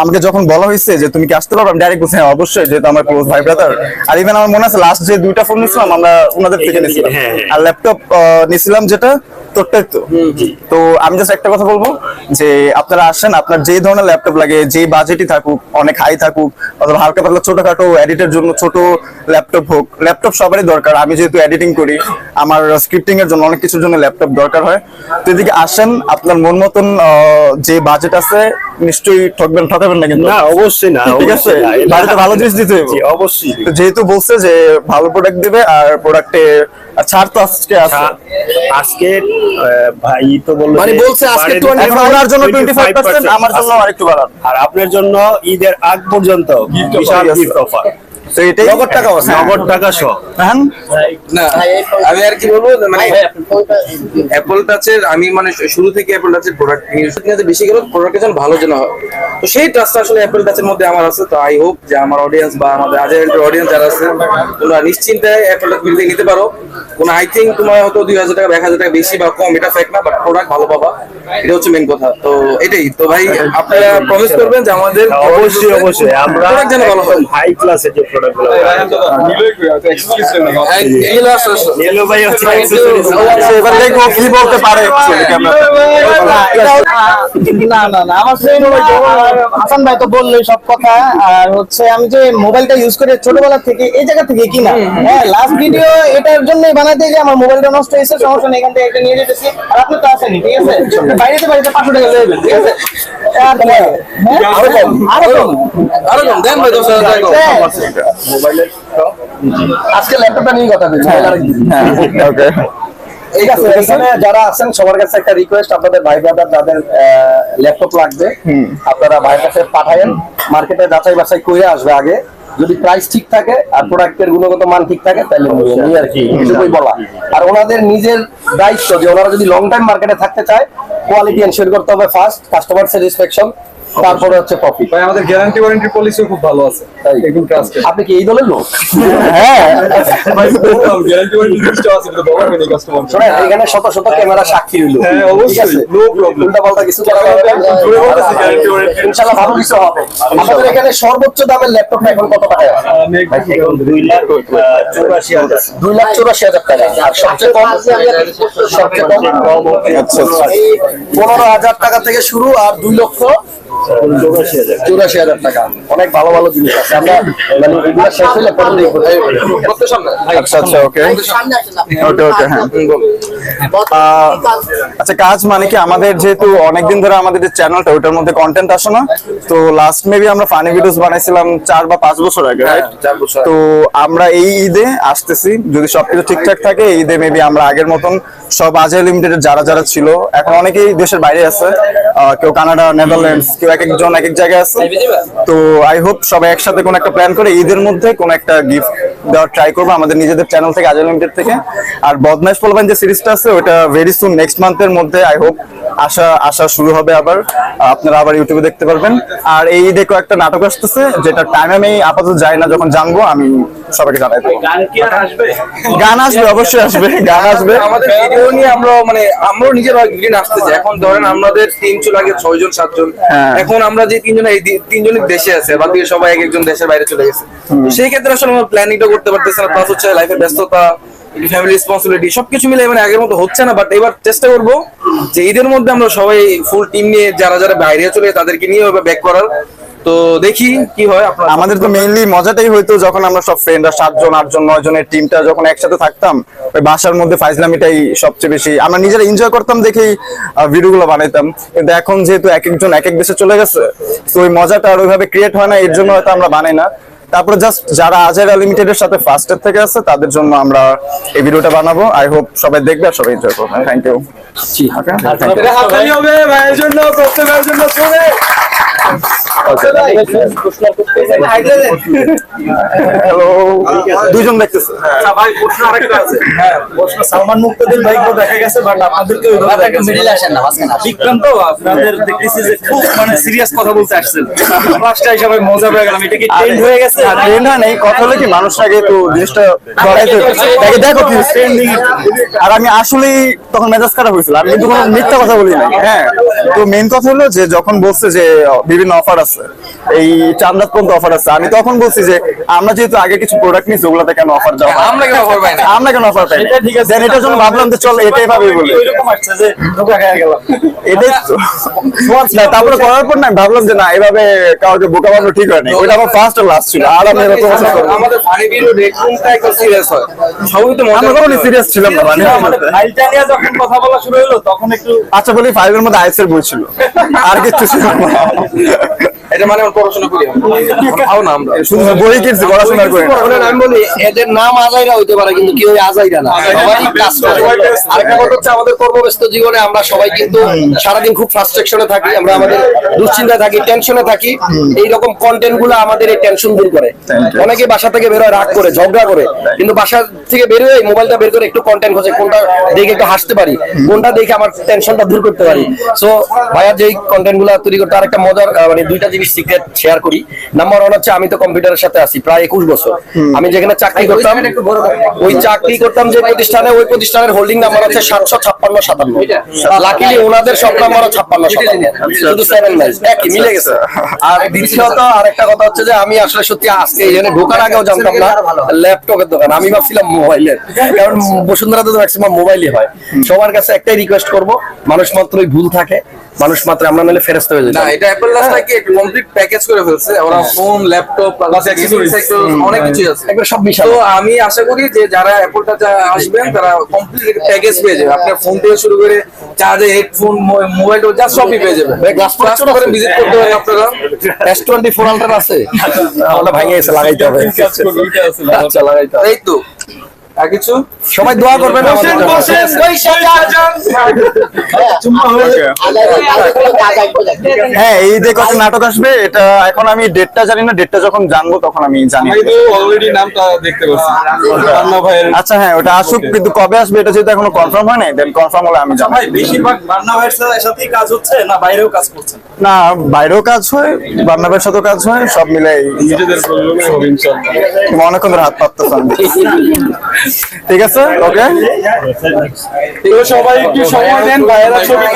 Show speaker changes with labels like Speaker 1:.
Speaker 1: আমাকে যখন বলা হয়েছে যে তুমি কি আসতে পারবে আমি ডাইরেক্ট বলছি হ্যাঁ অবশ্যই যেহেতু আমার ক্লোজ ভাই ব্রাদার আর ইভেন আমার মনে আছে লাস্ট যে দুইটা ফোন নিয়েছিলাম আমরা ওনাদের থেকে নিয়েছিলাম।
Speaker 2: হ্যাঁ, হ্যাঁ।
Speaker 1: আর ল্যাপটপ নিয়েছিলাম যেটা তোরটাই তো। তো আমি জাস্ট একটা কথা বলব যে আপনারা আসেন আপনার যে ধরনের ল্যাপটপ লাগে যে বাজেটই থাকুক অনেক হাই থাকুক অথবা হালকা পাতলা ছোটখাটো এডিটের জন্য ছোট ল্যাপটপ হোক ল্যাপটপ সবারই দরকার। আমি যেহেতু এডিটিং করি আমার স্ক্রিপ্টিং এর জন্য অনেক কিছুর জন্য ল্যাপটপ দরকার হয়। তো এদিকে আসেন আপনার মন মতন যে বাজেট আছে নিশ্চয়ই ঠকবেন ঠকাবেন না কিন্তু।
Speaker 2: না অবশ্যই না
Speaker 1: ঠিক আছে? বাড়িতে ভালো জিনিস দিতে হবে।
Speaker 2: অবশ্যই।
Speaker 1: যেহেতু বলছে যে ভালো প্রোডাক্ট দেবে আর প্রোডাক্টে ছাড় তো আজকে আছে।
Speaker 2: আজকে ভাই তো বলল
Speaker 3: মানে বলছে আজকে 25
Speaker 1: ওনার জন্য টোয়েন্টি ফাইভ পার্সেন্ট আমার জন্য আরেকটু বাড়ান।
Speaker 2: আর আপনার জন্য ঈদের আগ পর্যন্ত বিশাল গিফট অফার
Speaker 1: তো এটাই
Speaker 3: নগদ টাকা আছে।
Speaker 2: নগদ টাকা সহ।
Speaker 1: হ্যাঁ।
Speaker 3: না আমি আর কি বলব মানে অ্যাপল টাচের আমি মানে শুরু থেকে অ্যাপল টাচের প্রোডাক্ট ইউজ বেশি গেল প্রোডাক্টের যেন ভালো যেন হয়। তো সেই ট্রাস্টটা আসলে অ্যাপল টাচের মধ্যে আমার আছে তো আই হোপ যে আমার অডিয়েন্স বা আমাদের আজের অডিয়েন্স যারা আছে তোমরা নিশ্চিন্তে অ্যাপল টাচ বিল নিতে পারো। কোন আই থিঙ্ক তোমার হয়তো দুই হাজার টাকা এক হাজার টাকা বেশি বা কম এটা ফেক না বাট প্রোডাক্ট ভালো পাবা। এটা হচ্ছে মেন কথা। তো এটাই তো ভাই আপনারা প্রমিস করবেন যে আমাদের
Speaker 2: অবশ্যই অবশ্যই আমরা
Speaker 3: যেন ভালো হয়।
Speaker 2: হাই ক্লাসের যে
Speaker 1: আচ্ছা।
Speaker 4: না না না আমার হাসান ভাই তো বললোই সব কথা আর হচ্ছে আমি যে মোবাইলটা ইউজ করে ছোটবেলা থেকে এই জায়গা থেকে কিনা হ্যাঁ লাস্ট ভিডিও এটার জন্যই বানাতে যে আমার মোবাইলটা নষ্ট হয়েছে সমস্যা নেই এখান থেকে একটা নিয়ে যেতেছি আর আপনি তো আসেনি ঠিক আছে বাইরেতে বাড়িতে পাঁচশো টাকা দেবেন ঠিক আছে আর হ্যাঁ?
Speaker 3: আরও কম
Speaker 4: আরও কম
Speaker 3: আরও কম দেন ভাই দশ হাজার টাকা
Speaker 4: হ্যাঁ।
Speaker 2: মোবাইলের
Speaker 4: আজকে ল্যাপটপটা নিয়ে কথা বলছি।
Speaker 1: হ্যাঁ, okay.
Speaker 4: ঠিক আছে এখানে যারা আছেন সবার কাছে একটা রিকোয়েস্ট আপনাদের ভাই ব্রাদার যাদের ল্যাপটপ লাগবে আপনারা ভাইয়ের কাছে পাঠায়েন। মার্কেটে যাচাই বাছাই করে আসবে আগে। যদি প্রাইস ঠিক থাকে আর প্রোডাক্টের গুণগত মান ঠিক থাকে তাহলে নিয়ে আর কি এটুকুই বলা। আর ওনাদের নিজের দায়িত্ব যে ওনারা যদি লং টাইম মার্কেটে থাকতে চায় কোয়ালিটি এনশিওর করতে হবে ফার্স্ট কাস্টমার স্যাটিসফ্যাকশন তারপরে হচ্ছে
Speaker 5: ভাই আমাদের গ্যারান্টি ওয়ারেন্টি পলিসিও খুব ভালো আছে। এগুলো ট্রাস্টেড
Speaker 4: আপনি কি এই দলের লোক? হ্যাঁ।
Speaker 5: গ্যারান্টি ওয়ারেন্টি লিস্ট আছে এটা কাস্টমার
Speaker 4: শোনেন এখানে শত শত ক্যামেরা সাক্ষী হইল।
Speaker 5: হ্যাঁ, অবশ্যই। No problem.
Speaker 4: উল্টা পাল্টা কিছু করা যাবে না।
Speaker 5: জোরে বলতেছি, guarantee warranty।
Speaker 4: ইনশাআল্লাহ ভালো কিছু হবে। আমাদের এখানে সর্বোচ্চ দামের ল্যাপটপ এখন কত টাকা আছে?
Speaker 2: এখন দুই লাখ আহ, চৌরাশি হাজার।
Speaker 4: দুই লাখ চৌরাশি হাজার টাকা। আর সবচেয়ে কম সবচেয়ে কম
Speaker 1: আচ্ছা, আচ্ছা।
Speaker 4: পনেরো হাজার টাকা থেকে শুরু আর দুই লক্ষ
Speaker 2: চৌরাশি হাজার
Speaker 4: টাকা। অনেক ভালো ভালো জিনিস আছে। আমরা মানে এগুলো শেষ হলে পরে দেখব।
Speaker 3: প্রত্যেক
Speaker 1: আচ্ছা আচ্ছা ওকে ওকে ওকে হ্যাঁ। আচ্ছা কাজ মানে কি? আমাদের যেহেতু অনেকদিন ধরে আমাদের যে চ্যানেলটা ওটার মধ্যে কন্টেন্ট আসে না। তো লাস্ট মেবি আমরা ফানি ভিডিওস বানাইছিলাম চার বা পাঁচ বছর আগে right?
Speaker 3: চার বছর
Speaker 1: তো আমরা এই ঈদে আসতেছি। যদি সবকিছু ঠিকঠাক থাকে এই ঈদে মেবি আমরা আগের মতন সব আজে লিমিটেড যারা যারা ছিল এখন অনেকেই দেশের বাইরে আছে। আহ, কেউ কানাডা নেদারল্যান্ডস কেউ এক একজন এক এক জায়গায় আছে। তো আই হোপ সবাই একসাথে কোনো একটা প্ল্যান করে ঈদের মধ্যে কোনো একটা গিফট দেওয়ার ট্রাই করব আমাদের নিজেদের চ্যানেল থেকে আজে লিমিটেড থেকে। আর বদমাইশ পলবান যে সিরিজটা আছে ওটা ভেরি সুন নেক্সট মান্থের মধ্যে আই হোপ আসা আসা শুরু হবে আবার। আপনারা আবার ইউটিউবে দেখতে পারবেন। আর এই ঈদে একটা নাটক আসতেছে যেটা টাইম আমি আপাতত যাই না যখন জানব আমি সবাইকে জানাই দেবো।
Speaker 2: গান আসবে?
Speaker 1: অবশ্যই আসবে গান আসবে।
Speaker 3: আমাদের ভিডিও নিয়ে আমরা মানে আমরাও নিজেরা ভিডিও আসতে চাই এখন ধরেন আমাদের তিন জন আগে ছয় জন সাতজন।
Speaker 1: হ্যাঁ।
Speaker 3: এখন আমরা যে তিনজন এই তিনজনই দেশে আছে বাকি সবাই এক একজন দেশের বাইরে চলে গেছে। সেই ক্ষেত্রে আসলে আমরা প্ল্যানিংটা করতে পারতেছি না প্লাস হচ্ছে লাইফের ব্যস্ততা ফ্যামিলি রেসপন্সিবিলিটি সবকিছু মিলে মানে আগের মতো হচ্ছে না বাট এবার চেষ্টা যে ঈদের মধ্যে আমরা সবাই ফুল টিম নিয়ে যারা যারা বাইরে চলে তাদেরকে নিয়ে ব্যাক করার। তো দেখি কি হয়
Speaker 1: আমাদের তো মেইনলি মজাটাই হইতো যখন আমরা সব ফ্রেন্ডরা সাতজন, আটজন নয় জনের টিমটা যখন একসাথে থাকতাম, ওই বাসার মধ্যে ফাইজলামিটাই সবচেয়ে বেশি। আমরা নিজেরা এনজয় করতাম দেখেই ভিডিও গুলো বানাইতাম। কিন্তু এখন যেহেতু এক একজন এক এক দেশে চলে গেছে, তো ওই মজাটা আর ওইভাবে ক্রিয়েট হয় না, এর জন্য হয়তো আমরা বানাই না। তারপরে জাস্ট যারা আজের লিমিটেড এর সাথে ফার্স্টের থেকে আছে তাদের জন্য আমরা এই ভিডিওটা বানাবো। আই হোপ সবাই দেখবে আর সবাই এনজয় করবে। থ্যাংক ইউ
Speaker 5: হাততালি হবে ভাইয়ের জন্য প্রত্যেকের জন্য শুনে
Speaker 1: হ্যালো দুইজন দেখতেছে।
Speaker 3: আচ্ছা ভাই প্রশ্ন আরেকটা আছে।
Speaker 2: প্রশ্ন সালমান মুক্তাদির ভাইকে দেখা গেছে বাট আপনাদেরকে ওইভাবে দেখা গেছে
Speaker 4: মিডিল আসেন না মাঝখানে আসেন।
Speaker 2: বিক্রান্ত আপনাদের দেখতেছি যে খুব মানে সিরিয়াস কথা বলতে আসছেন। ফার্স্টটা হিসাবে মজা হয়ে গেলাম এটা কি ট্রেন্ড হয়ে গেছে?
Speaker 1: আর ট্রেন্ড হয় নাই কথা হলো কি মানুষটাকে তো জিনিসটা দেখে দেখো কি ট্রেন্ডিং আর আমি আসলেই তখন মেজাজ খারাপ হয়েছিল আমি কিন্তু কোনো মিথ্যা কথা বলি নাই। হ্যাঁ তো মেন কথা হলো যে যখন বলছে যে বিভিন্ন অফার আছে এই চান্দাত পর্যন্ত অফার আছে? আমি তখন বলছি যে আমরা যেহেতু আগে কিছু প্রোডাক্ট নিয়েছি ওগুলাতে কেন অফার দেওয়া
Speaker 3: আমরা কেন অফার পাই না
Speaker 1: আমরা কেন অফার পাই
Speaker 2: ঠিক আছে।
Speaker 1: দেন এটার জন্য ভাবলাম যে চল এটাই ভাবে বলি।
Speaker 2: ওইরকম আসছে যে ধোকা খেয়ে গেলাম।
Speaker 1: এটাই না তারপরে করার পর না ভাবলাম যে না এভাবে কাউকে বোকা বানানো ঠিক হয় না ওটা আমার ফার্স্ট আর লাস্ট ছিল। আর আমি।
Speaker 3: আমাদের সিরিয়াস হয়। সবই তো
Speaker 1: আমরা সিরিয়াস ছিলাম না মানে
Speaker 2: ফাইলটা নিয়ে যখন কথা বলা শুরু হলো তখন একটু
Speaker 1: আচ্ছা বলি ফাইভের মধ্যে আইসের বই ছিল। আর কিছু ছিল না।
Speaker 3: এটা মানে আমরা পড়াশোনা করি খাও না আমরা।
Speaker 1: শুধু বই কিনছি পড়াশোনা করে।
Speaker 4: আমি বলি এদের নাম আজাইরা হইতে পারে কিন্তু কেউ আজাইরা না। সবাই কাজ করে। আরেকটা কথা হচ্ছে আমাদের কর্মব্যস্ত জীবনে আমরা সবাই কিন্তু সারাদিন খুব ফ্রাস্ট্রেশনে থাকি আমরা আমাদের দুশ্চিন্তায় থাকি টেনশনে থাকি। এই রকম কন্টেন্টগুলো আমাদের এই টেনশন দূর করে। অনেকে বাসা থেকে বেরোয় রাগ করে ঝগড়া করে কিন্তু বাসা থেকে বেরোয় মোবাইলটা বের করে একটু কন্টেন্ট খোঁজে কোনটা দেখে একটু হাসতে পারি কোনটা দেখে আমার টেনশনটা দূর করতে পারি। সো ভাইয়া যেই কন্টেন্টগুলো তৈরি করতে আরেকটা মজার মানে দুইটা জিনিস সিক্রেট শেয়ার করি। নাম্বার ওয়ান হচ্ছে আমি তো কম্পিউটারের সাথে আছি প্রায় একুশ বছর। আমি যেখানে চাকরি করতাম ওই চাকরি করতাম যে প্রতিষ্ঠানে ওই প্রতিষ্ঠানের হোল্ডিং নাম্বার হচ্ছে সাতশো ছাপ্পান্ন সাতান্ন। লাকিলি ওনাদের সব নাম্বার ছাপ্পান্ন সাতান্ন। শুধু সেভেন নাইন একই মিলে গেছে। আর দ্বিতীয়ত আরেকটা কথা হচ্ছে যে আমি আসলে সত্যি আজকে এখানে ঢোকার আগেও জানতাম না ল্যাপটপের দোকান। আমি ভাবছিলাম মোবাইলের কারণ বসুন্ধরা তো ম্যাক্সিমাম মোবাইলই হয়। সবার কাছে একটাই রিকোয়েস্ট করব মানুষ মাত্রই ভুল থাকে। মানুষ মাত্র আমরা নাহলে ফেরস্ত হয়ে
Speaker 3: না এটা অ্যাপল লাস্টটা কি কমপ্লিট প্যাকেজ করে ফেলছে ওরা ফোন ল্যাপটপ অনেক কিছু আছে।
Speaker 4: একবার সব মিশাল
Speaker 3: তো আমি আশা করি যে যারা অ্যাপলটা আসবেন তারা কমপ্লিট একটা প্যাকেজ পেয়ে যাবে। আপনার ফোন থেকে শুরু করে চার্জে হেডফোন মোবাইল যা সবই পেয়ে যাবে।
Speaker 4: ভাই, glass
Speaker 3: ক্লাস করে ভিজিট করতে পারেন আপনারা।
Speaker 4: এস টোয়েন্টি ফোর আলট্রা আছে। আমরা ভাঙে গেছে লাগাইতে হবে। আচ্ছা লাগাইতে হবে।
Speaker 3: এই তো। আর কিছু?
Speaker 4: সবাই দোয়া করবেন জন্য।
Speaker 1: হ্যাঁ এই যে কত নাটক আসবে এটা এখন আমি ডেটটা জানি না ডেটটা যখন জানব তখন আমি জানি।
Speaker 5: অলরেডি নামটা দেখতে পাচ্ছি।
Speaker 1: আচ্ছা হ্যাঁ ওটা আসুক কিন্তু কবে আসবে এটা যেহেতু এখনও কনফার্ম হয় নাই দেন কনফার্ম হলে আমি জানাই
Speaker 2: বেশিরভাগ রান্না ভাইয়ের সাথে- সাথেই কাজ হচ্ছে না বাইরেও কাজ করছেন
Speaker 1: না বাইরেও কাজ হয় বান্নাবের সাথেও কাজ হয় সব মিলে
Speaker 5: নিজেদের
Speaker 1: অনেকক্ষণ হাত পাততেছে আমি। ঠিক আছে? ওকে
Speaker 5: সবাই একটু সময় দেন বাইরে ছবি